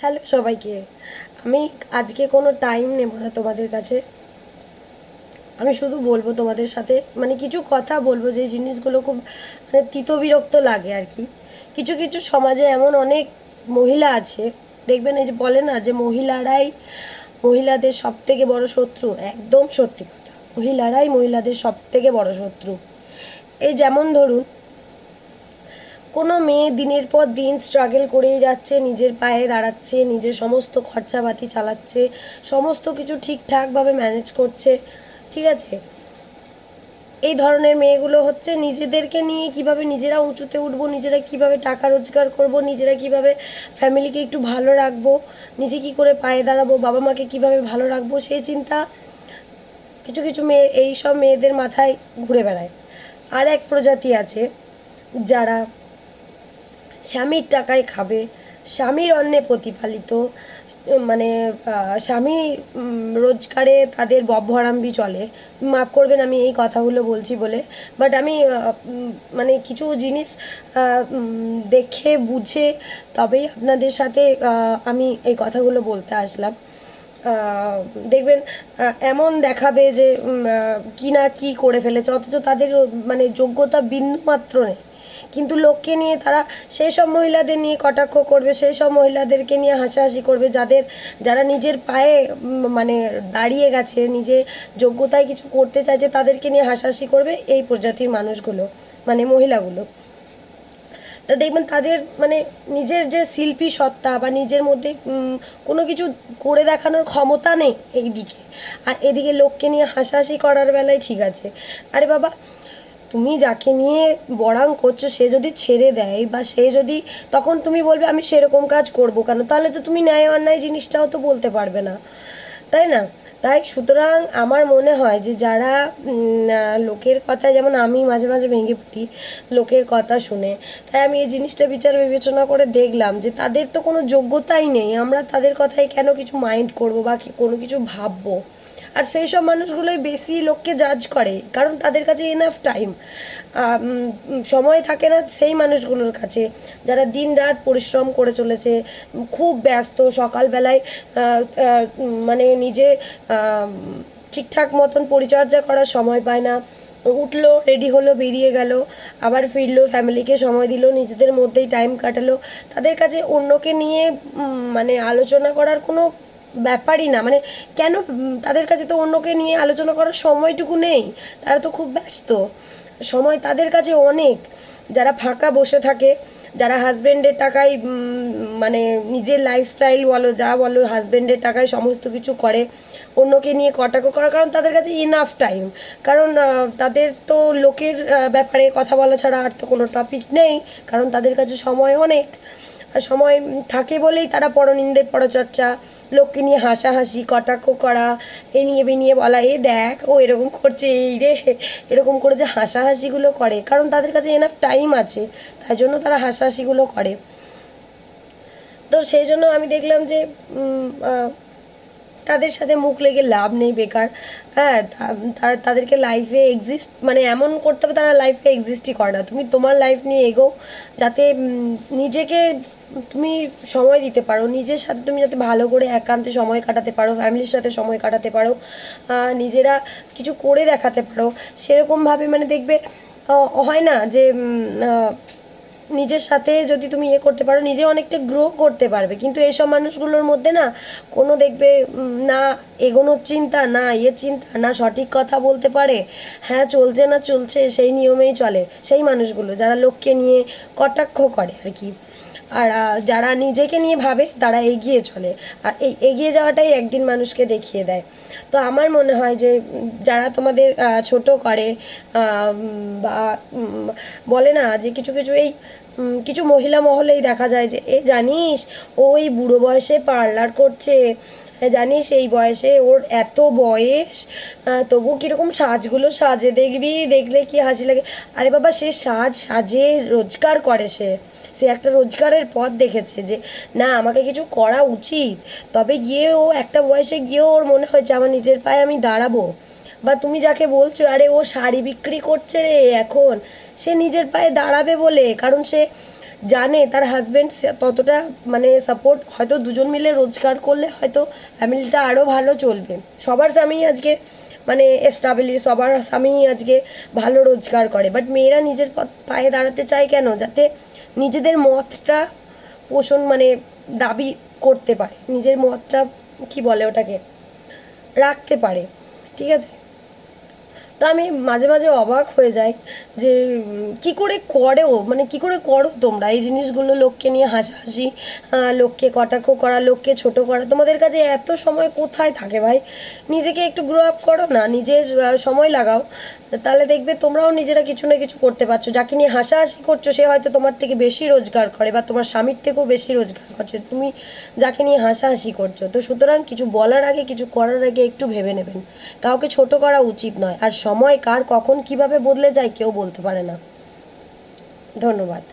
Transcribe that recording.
Hello সবাইকে। আমি আজকে কোনো টাইম নেব না তোমাদের কাছে। আমি শুধু বলব তোমাদের সাথে মানে কিছু কথা বলব যে জিনিসগুলো খুব মানে তিতবিরক্ত লাগে আর কি। কিছু কিছু সমাজে এমন অনেক মহিলা আছে, দেখবেন এই যে বলে না যে মহিলারাই মহিলাদের সব থেকে বড় শত্রু, একদম সত্যি কথা। মহিলারাই মহিলাদের সব থেকে বড় শত্রু। এই যেমন ধরুন কোনো মেয়ে দিনের পর দিন স্ট্রাগল করেই যাচ্ছে, নিজের পায়ে দাঁড়াচ্ছে, নিজের সমস্ত খরচাপাতি চালাচ্ছে, সমস্ত কিছু ঠিকঠাকভাবে ম্যানেজ করছে, ঠিক আছে? এই ধরনের মেয়েগুলো হচ্ছে নিজেদেরকে নিয়ে কীভাবে নিজেরা উঁচুতে উঠবো, নিজেরা কীভাবে টাকা রোজগার করব, নিজেরা কীভাবে ফ্যামিলিকে একটু ভালো রাখব, নিজে কি করে পায়ে দাঁড়াবো, বাবা মাকে কীভাবে ভালো রাখব, সেই চিন্তা কিছু কিছু মেয়ে, এই সব মেয়েদের মাথায় ঘুরে বেড়ায়। আর এক প্রজাতি আছে যারা স্বামীর টাকায় খাবে স্বামীর অন্নে প্রতিপালিত মানে স্বামী রোজগারে তাদের বভরাম্বি চলে। মাফ করবেন আমি এই কথাগুলো বলছি বলে। বাট আমি মানে কিছু জিনিস দেখে বুঝে তবেই আপনাদের সাথে আমি এই কথাগুলো বলতে আসলাম। দেখবেন এমন দেখাবে যে উম, আহ, কি না কি করে ফেলেছে। অথচ তাদের মানে যোগ্যতা বিন্দুমাত্র নেই। কিন্তু লোককে নিয়ে তারা, সেই সব মহিলাদের নিয়ে কটাক্ষ করবে, সেই সব মহিলাদেরকে নিয়ে হাসাহাসি করবে, যাদের, যারা নিজের পায়ে মানে দাঁড়িয়ে গেছে, নিজে যোগ্যতায় কিছু করতে চাইছে, তাদেরকে নিয়ে হাসাহাসি করবে এই প্রজাতির মানুষগুলো মানে মহিলাগুলো। তা দেখবেন তাদের মানে নিজের যে শিল্পী সত্তা বা নিজের মধ্যে কোনো কিছু করে দেখানোর ক্ষমতা নেই এইদিকে। আর এদিকে লোককে নিয়ে হাসাহাসি করার বেলায় ঠিক আছে। আরে বাবা তুমি যাকে নিয়ে বড়াং করছ, সে যদি ছেড়ে দেয় বা সে যদি, তখন তুমি বলবে, আমি সেরকম কাজ করব কেন? তাহলে তো তুমি ন্যায় অন্যায় জিনিসটাও তো বলতে পারবে না। তাই না? তাই সুতরাং আমার মনে হয় যে যারা লোকের কথায়, যেমন আমি মাঝে মাঝে ভেঙে পড়ি লোকের কথা শুনে, তাই আমি এই জিনিসটা বিচার বিবেচনা করে দেখলাম যে তাদের তো কোনো যোগ্যতাই নেই। আমরা তাদের কথায় কেন কিছু মাইন্ড করব বা কোনো কিছু ভাববো? আর সেই সব মানুষগুলোই বেশি লোককে জাজ করে, কারণ তাদের কাছে এনাফ টাইম সময় থাকে না সেই মানুষগুলোর কাছে। যারা দিন রাত পরিশ্রম করে চলেছে, খুব ব্যস্ত, সকালবেলায় মানে নিজে ঠিকঠাক মতন পরিচর্যা করার সময় পায় না। উঠল রেডি হলো, বেরিয়ে গেল, আবার ফিরলো ফ্যামিলিকে সময় দিল, নিজেদের মধ্যেই টাইম কাটালো। তাদের কাছে অন্যকে নিয়ে মানে আলোচনা করার কোনো ব্যাপারই না। মানে কেন তাদের কাছে তো অন্যকে নিয়ে আলোচনা করার সময়টুকু নেই, তারা তো খুব ব্যস্ত। সময় তাদের কাছে অনেক। যারা ফাঁকা বসে থাকে, যারা হাজব্যান্ডের টাকায় মানে নিজের লাইফস্টাইল বলো, যা বলো হাজব্যান্ডের টাকায় সমস্ত কিছু করে, অন্যকে নিয়ে কটাক্ষ করা, কারণ তাদের কাছে ইনাফ টাইম কারণ তাদের তো লোকের ব্যাপারে কথা বলা ছাড়া আর তো কোনো টপিক নেই, কারণ তাদের কাছে সময় অনেক। সময় থাকে বলেই তারা পরনিন্দে পরচর্চা, লোককে নিয়ে হাসাহাসি, কটাক্ষ করা, এ নিয়ে বে নিয়ে বলা, এ দেখ, ও এরকম করছে, এই রে, এরকম করে যে হাসাহাসিগুলো করে। কারণ তাদের কাছে এনাফ টাইম আছে, তাই জন্য তারা হাসাহাসিগুলো করে। তো সেই জন্য আমি দেখলাম যে তাদের সাথে মুখ লেগে লাভ নেই বেকার। হ্যাঁ তাদেরকে লাইফে এক্সিস্ট মানে এমন করতে হবে তারা লাইফে এক্সিস্টই করে না। তুমি তোমার লাইফ নিয়ে এগো, যাতে নিজেকে তুমি সময় দিতে পারো, নিজের সাথে তুমি যাতে ভালো করে একান্তে সময় কাটাতে পারো, ফ্যামিলির সাথে সময় কাটাতে পারো নিজেরা কিছু করে দেখাতে পারো সেরকমভাবে মানে দেখবে হয় না যে নিজের সাথে যদি তুমি ইয়ে করতে পারো, নিজে অনেকটা গ্রো করতে পারবে, কিন্তু এইসব মানুষগুলোর মধ্যে না কোনো দেখবে না এগোনোর চিন্তা, না ইয়ে চিন্তা, না সঠিক কথা বলতে পারে হ্যাঁ চলছে না চলছে সেই নিয়মেই চলে, সেই মানুষগুলো, যারা লোককে নিয়ে কটাক্ষ করে আর কি। আর যারা নিজেকে নিয়ে ভাবে, তারা এগিয়ে চলে। আর এই এগিয়ে যাওয়াটাই একদিন মানুষকে দেখিয়ে দেয়। তো আমার মনে হয় যে, যারা তোমাদের ছোট করে বা বলে না যে কিছু কিছু এই কিছু মহিলা মহলেই দেখা যায় যে, এ জানিস, ওই বুড়ো বয়সে পার্লার করছে জানিস এই বয়সে ওর এত বয়স তবু কীরকম সাজগুলো সাজে, দেখবি, দেখলে কি হাসি লাগে। আরে বাবা, সে সাজ সাজে রোজগার করে সে। সে একটা রোজগারের পথ দেখেছে যে, না, আমাকে কিছু করা উচিত। তবে গিয়ে ও একটা বয়সে গিয়েও ওর মনে হয়েছে, আমার নিজের পায়ে আমি দাঁড়াবো। বা তুমি যাকে বলছো, আরে ও শাড়ি বিক্রি করছে রে এখন, সে নিজের পায়ে দাঁড়াবে বলে, কারণ সে জানে তার হাজব্যান্ড ততটা মানে সাপোর্ট হয়তো দুজন মিলে রোজগার করলে হয়তো ফ্যামিলিটা আরও ভালো চলবে। সবার স্বামী আজকে মানে এস্টাবলিশ সবার স্বামী আজকে ভালো রোজগার করে। বাট মেয়েরা নিজের পায়ে দাঁড়াতে চায় কেন? যাতে নিজেদের মতটা পোষণ মানে দাবি করতে পারে। নিজের মতটা কি বলে ওটাকে? রাখতে পারে। ঠিক আছে? তো আমি মাঝে মাঝে অবাক হয়ে যাই যে কি করে করেও মানে কি করে করো তোমরা? এই জিনিসগুলো লোককে নিয়ে হাসাহাসি লোককে কটাক্ষ করা, লোককে ছোট করা। তোমাদের কাছে এত সময় কোথায় থাকে ভাই? নিজেকে একটু গ্রো আপ করো না, নিজের সময় লাগাও। তাহলে দেখবে তোমরাও নিজেরা কিছু না কিছু করতে পারছ। যাকে নিয়ে হাসাহাসি করছ, সে হয়তো তোমার থেকে বেশি রোজগার করে বা তোমার স্বামীর থেকেও বেশি রোজগার করছে। তুমি যাকে নিয়ে হাসাহাসি করছ। তো সুতরাং কিছু বলার আগে, কিছু করার আগে একটু ভেবে নেবেন। কাউকে ছোট করা উচিত নয়। আর সময় কার কখন কীভাবে বদলে যায় কেউ বলতে পারে না। ধন্যবাদ।